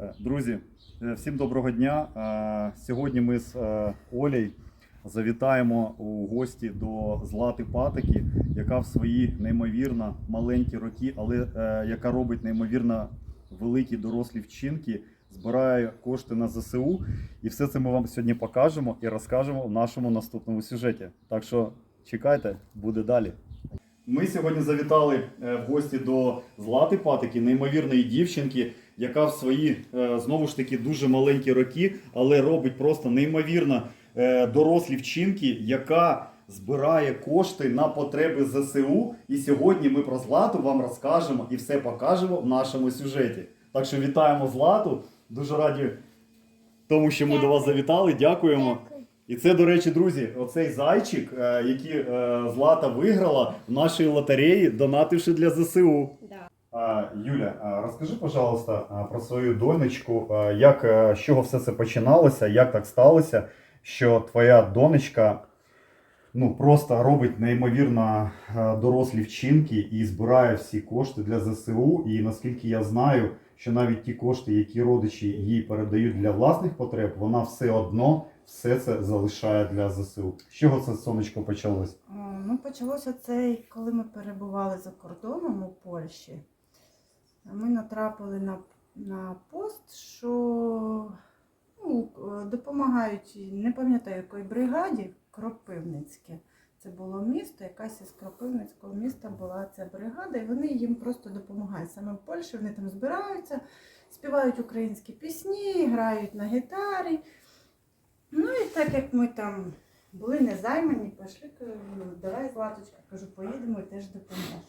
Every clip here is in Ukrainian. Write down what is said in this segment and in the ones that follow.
Е, Друзі, е, всім доброго дня. Е, Сьогодні ми з Олею завітаємо у гості до Злати Патики, яка в свої неймовірно маленькі роки, але яка робить неймовірно великі дорослі вчинки, збирає кошти на ЗСУ. І все це ми вам сьогодні покажемо і розкажемо в нашому наступному сюжеті. Так що чекайте, буде далі. Ми сьогодні завітали в гості до Злати Патики, неймовірної дівчинки, яка в свої е, знову ж таки дуже маленькі роки, але робить просто неймовірно е, дорослі вчинки, яка збирає кошти на потреби ЗСУ. І сьогодні ми про Злату вам розкажемо і все покажемо в нашому сюжеті. Так що вітаємо Злату. Дуже раді тому, що ми до вас завітали. Дякуємо. І це, до речі, друзі, оцей зайчик, е, який Злата виграла в нашій лотереї, донативши для ЗСУ. Юля, розкажи, пожалуйста, про свою донечку, як е, з чого все це починалося, як так сталося, що твоя донечка ну, просто робить неймовірно е, дорослі вчинки і збирає всі кошти для ЗСУ. І наскільки я знаю, що навіть ті кошти, які родичі їй передають для власних потреб, вона все одно все це залишає для ЗСУ. З чого це сонечко почалось? Ну, почалося це, коли ми перебували за кордоном у Польщі. Ми натрапили на, на пост, що ну, допомагають, не пам'ятаю якої бригаді, Кропивницьке. Це було місто, якась із Кропивницького міста була ця бригада, і вони їм просто допомагають. Саме в Польщі вони там збираються, співають українські пісні, грають на гітарі. Ну і так як ми там були незаймані, пішли, кажу, «Ну, давай, Златочка, кажу, поїдемо і теж допоможемо.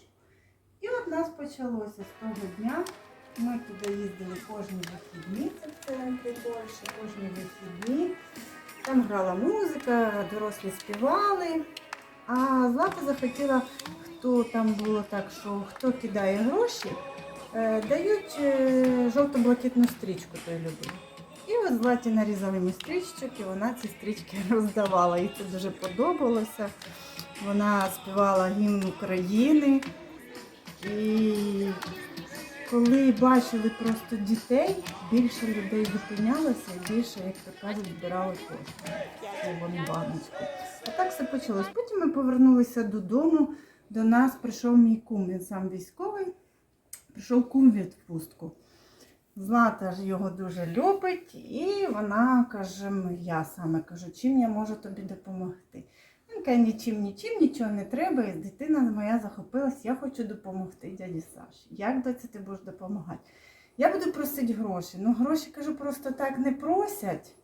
І от нас почалося з того дня. Ми туди їздили кожні вихідні, це в центрі Польщі, кожні вихідні. Там грала музика, дорослі співали. А Злата захотіла, хто там було так, що хто кидає гроші, е, дають е, жовто-блакитну стрічку той любив. І от Златі нарізали ми стрічок, і вона ці стрічки роздавала. Їй це дуже подобалося. Вона співала гімн України. І коли бачили просто дітей, більше людей зупинялося і більше, як то кажуть, збирали кошти баночку. А так все почалось. Потім ми повернулися додому. До нас прийшов мій кум, він сам військовий. Прийшов кум відпустку. Злата ж його дуже любить, і вона каже, я саме кажу, чим я можу тобі допомогти. Він нічим, нічим, нічого не треба. І дитина моя захопилась, я хочу допомогти дяді Саші. Як доці ти будеш допомагати? Я буду просити гроші. Ну, гроші кажу, просто так не просять.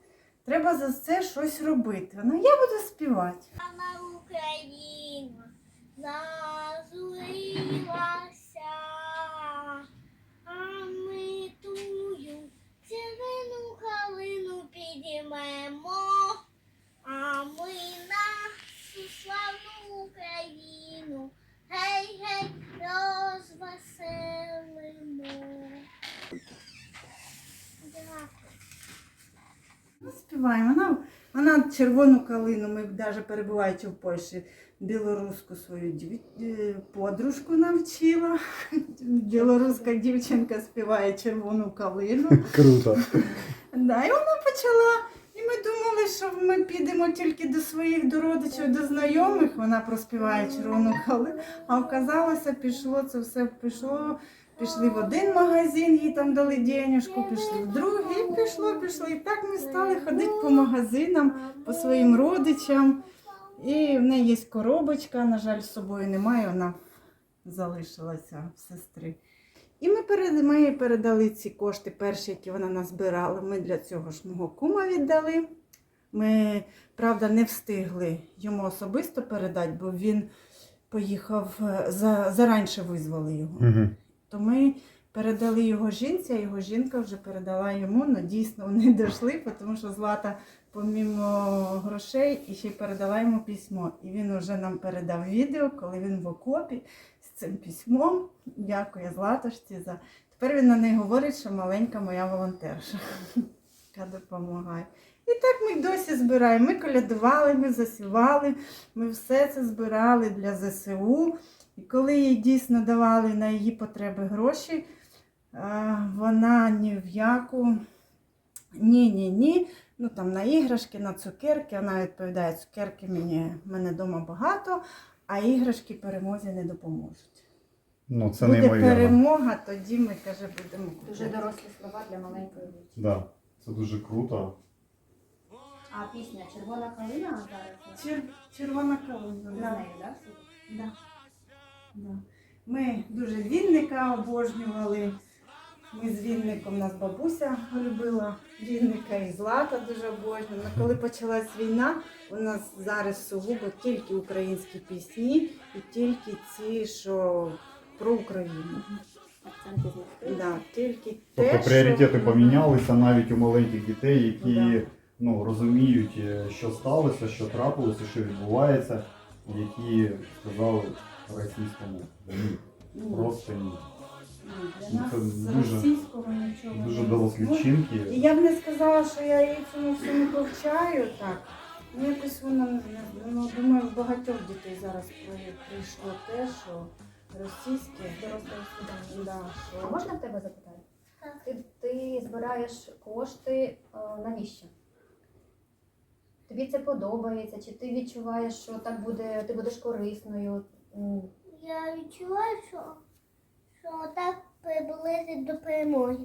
Треба за це щось робити. Ну, я буду співати. Мама Україна зазулилася, а ми тую зелену калину підіймемо, а ми нашу славну Україну, гей, гей, розвеселимо. Дякую. Ну, співаємо. Вона, вона червону калину, ми навіть перебуваючи в Польщі, білоруську свою дів... е, подружку навчила. Білоруська дівчинка співає червону калину. Круто. Да, і вона почала. І ми думали, що ми підемо тільки до своїх до родичів, до знайомих. Вона проспіває червону калину. А оказалося, пішло це все пішло. Пішли в один магазин, їй там дали денежку, пішли в другий, і пішло, пішло. І так ми стали ходити по магазинам, по своїм родичам. І в неї є коробочка, на жаль, з собою немає, вона залишилася в сестри. І ми, перед, ми передали ці кошти, перші, які вона назбирала. Ми для цього ж мого кума віддали. Ми, правда, не встигли йому особисто передати, бо він поїхав е, за, заранше визвали його. Угу. То ми передали його жінці, а його жінка вже передала йому. Ну, дійсно, вони дійшли, тому що Злата, помімо грошей, і ще й передала йому письмо. І він вже нам передав відео, коли він в окопі з цим письмом. Дякую Златошці за. Тепер він на неї говорить, що маленька моя волонтерша, яка допомагає. І так ми досі збираємо. Ми колядували, ми засівали, ми все це збирали для ЗСУ. І коли їй дійсно давали на її потреби гроші, Вона ні в яку. Ні, ні, ні. Ну там на іграшки, на цукерки. Вона відповідає, цукерки мені мене вдома багато, а іграшки перемозі не допоможуть. Ну, це Буде неймовірно. перемога, тоді ми каже, будемо Дуже дорослі слова для маленької дівчинки. Да, це дуже круто. А пісня Червона калина зараз Чер... Червона калина. Да. Да. Ми дуже Вінника обожнювали. Ми з Вінником, нас бабуся любила Вінника і Злата дуже обожнювала. Коли почалась війна, у нас зараз сугубо тільки українські пісні і тільки ці, що про Україну. Да, тільки Тобто те, пріоритети що... помінялися навіть у маленьких дітей, які Да. ну, розуміють, е, що сталося, що трапилося, що відбувається, які сказали російському ні. Ні, Просто ні. ні, Ну, Для нас це з дуже- російського нічого Дуже не дорослі Ну. І я б не сказала, що я її цьому всьому повчаю так. Ну, якось воно, не- ну, думаю, в багатьох дітей зараз при- прийшло те, що російське, Доросле усвідомлення. да, А що можна в тебе запитати? Так. Ти, ти збираєш кошти е, навіщо? Тобі це подобається? Чи ти відчуваєш, що так буде, ти будеш корисною? Я відчуваю, що, що так приблизить до перемоги.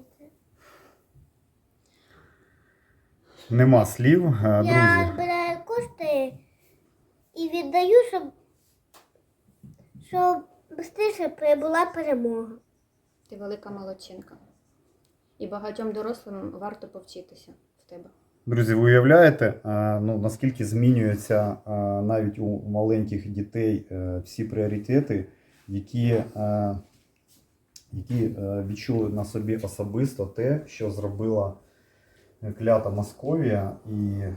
Нема слів, е, Я збираю кошти і віддаю, щоб, щоб швидше прибула перемога. Ти велика молодчинка. І багатьом дорослим варто повчитися в тебе. Друзі, ви уявляєте, е, ну, наскільки змінюються е, навіть у маленьких дітей е, всі пріоритети, які, е, які е, відчули на собі особисто те, що зробила клята Московія. І е,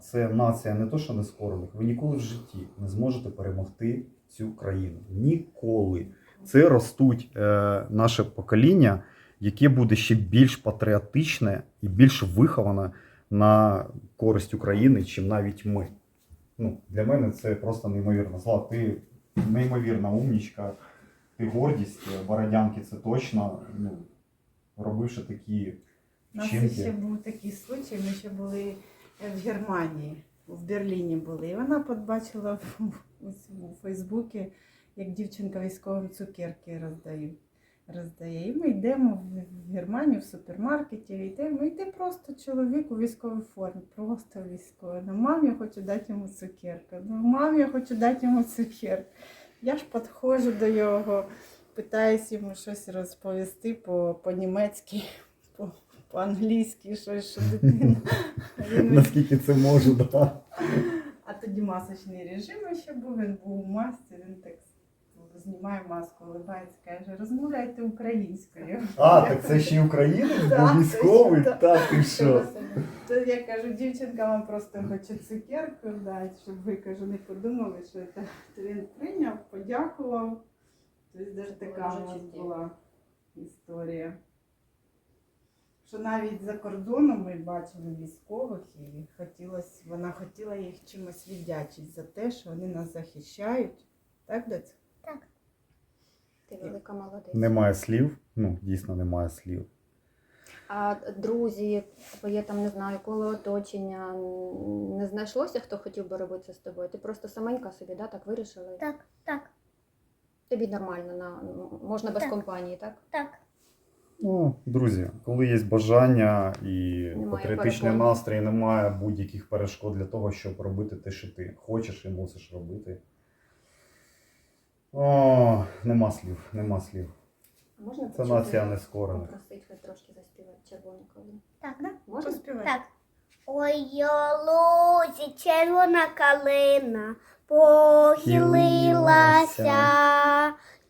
це нація не то, що нескорених. Ви ніколи в житті не зможете перемогти цю країну. Ніколи. Це ростуть е, наше покоління, яке буде ще більш патріотичне і більш виховане на користь України, чим навіть ми. Ну, для мене це просто неймовірно. Зла, ти неймовірна умнічка, ти гордість, бородянки це точно. Ну, робивши такі у нас вчинки. ще був такий случай, ми ще були е, в Германії, в Берліні були. І вона побачила у Фейсбуці, як дівчинка військовим цукерки роздає. роздає. І ми йдемо в- Германію в супермаркеті, йдемо, йде просто чоловік у військовій формі, просто військовий. Ну, мам, я хочу дати йому цукерку. Ну, мам, я хочу дати йому цукерку. Я ж підходжу до його, питаюсь йому щось розповісти по- по-німецьки, по- по-англійськи, щось, що дитина. Наскільки це може, да. а тоді масочний режим ще був, він був у масці, він так знімає маску, улибається, каже, розмовляйте українською. А, так це ще й українець Да, був військовий, це ще та ти що? То я кажу, дівчинка вам просто хоче цукерку дати, щоб ви кажу, не подумали, що це. То він прийняв, подякував. Тобто навіть така Дуже у нас чуттєво. була історія. Що навіть за кордоном ми бачили військових і хотілося, вона хотіла їх чимось віддячити за те, що вони нас захищають. Так, доця? Ти велика молодець. Немає слів. Ну, дійсно немає слів. А друзі, твоє там не знаю, коло оточення не знайшлося, хто хотів би робити це з тобою. Ти просто саменька собі, да, так вирішила? Так, так, Тобі нормально на можна без Так. компанії, так? так. Ну, друзі, коли є бажання і Немає патріотичний перепон. настрій, немає будь-яких перешкод для того, щоб робити те, що ти хочеш і мусиш робити. О, нема слів, нема слів. А можна Це почути, нація нескорених. попросити хоч трошки заспівати червону калину? Так, Да? Можна? Поспівай. так. Ой, лузі, червона калина похилилася,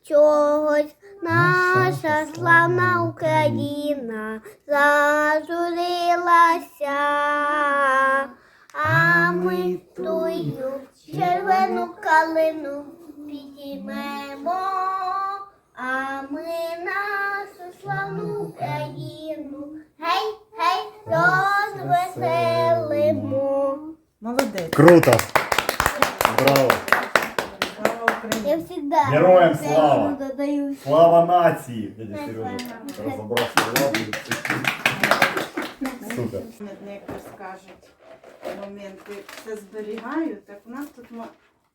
чогось наша славна Україна зажурилася, Круто! Браво! Я. Героям слава! Слава нації! Дядя Сережа розібрав слова. Супер. Як скажуть моменти, все зберігаю, так у нас тут ма-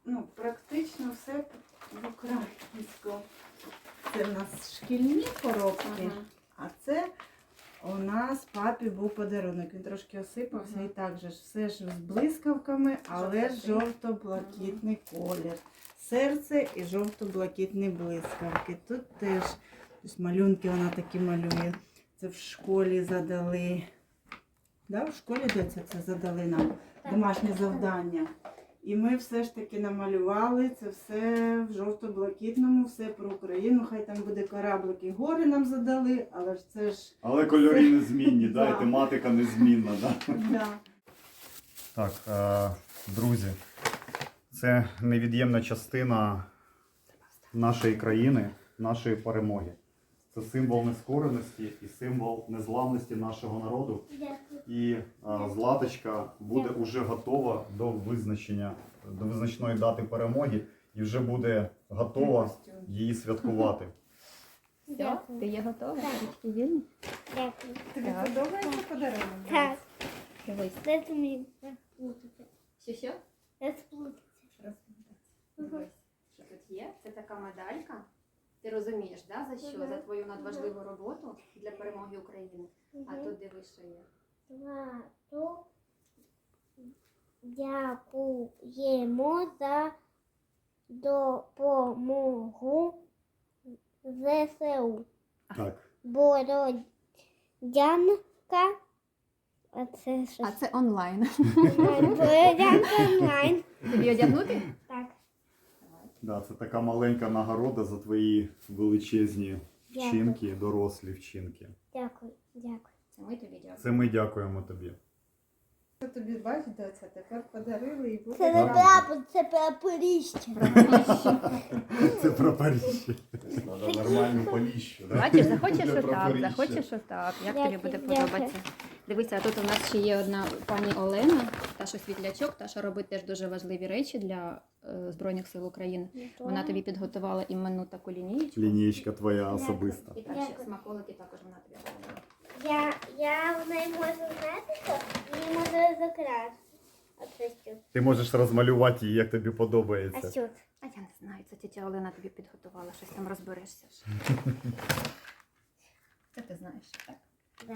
ну, практично все в українському. Це в нас шкільні коробки, Ага. а це у нас папі був подарунок. Він трошки осипався і так же ж все ж з блискавками, але жовто-блакитний колір. Серце і жовто-блакитні блискавки. Тут теж ось малюнки вона такі малює. Це в школі задали. Да, в школі доця це задали нам домашнє завдання. І ми все ж таки намалювали це все в жовто-блакитному, все про Україну. Хай там буде кораблик і гори нам задали, але ж це ж Але кольори незмінні, да, і тематика незмінна. Да? да. Так, е, друзі, це невід'ємна частина нашої країни, нашої перемоги. Це символ нескореності і символ незламності нашого народу. І е, златочка буде вже готова до визначення, до визначної дати перемоги і вже буде готова її святкувати. Все, Дякую. ти є готова? Так. Ручки вільні? Дякую. Тобі Так. подобається подарунок? Так. Дивись. Дайте мені. Що що? Розплутати. Дивись, що тут є? Це така медалька. Ти розумієш, да, за що? Мгм. За твою надважливу роботу для перемоги України. А тут дивись, що є. Свату дякуємо за допомогу ЗСУ. Так. Бородянка. А це що? А це онлайн. Бородянка онлайн. Тобі одягнути? Да, це така маленька нагорода за твої величезні Дякую. вчинки, дорослі вчинки. Дякую. Дякую. Це ми тобі дякуємо. Це ми дякуємо тобі. Що тобі бачиш, доця, тепер подарили і буде. Це не Так. прапор, це прапоріще. Це про Паріжжя. Треба нормальну поліщу. да? Бачиш, захочеш Для отак, захочеш отак. Як Дякую, тобі буде дякую. подобатися? Дивися, а тут у нас ще є одна пані Олена, та що світлячок, та що робить теж дуже важливі речі для е, Збройних сил України. Вона тобі підготувала іменну таку лінієчку. Лінієчка твоя особиста. І так ще смаколики також вона тобі дала. Я, я в неї можу знати, що її можу що. Ти можеш розмалювати її, як тобі А подобається. що? А я не знаю, це тетя Олена тобі підготувала, щось там розберешся. ж. Це ти знаєш, так? Да.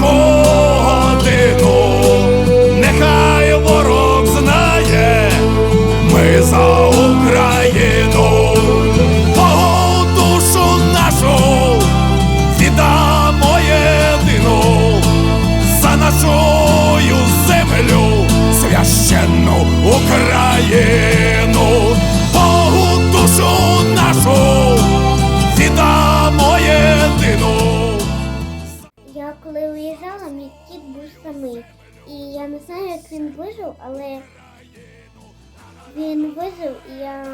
цю не він вижив, але він вижив і я.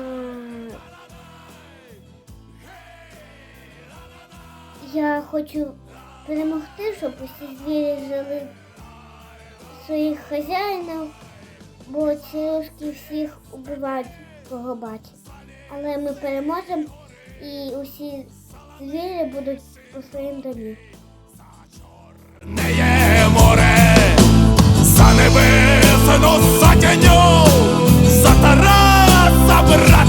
Я хочу перемогти, щоб усі звірі жили своїх хазяїнів, бо ці русські всіх убивають, кого бачать. Але ми переможемо і усі звірі будуть по своїм домі. nos затянул, за Тараса брат.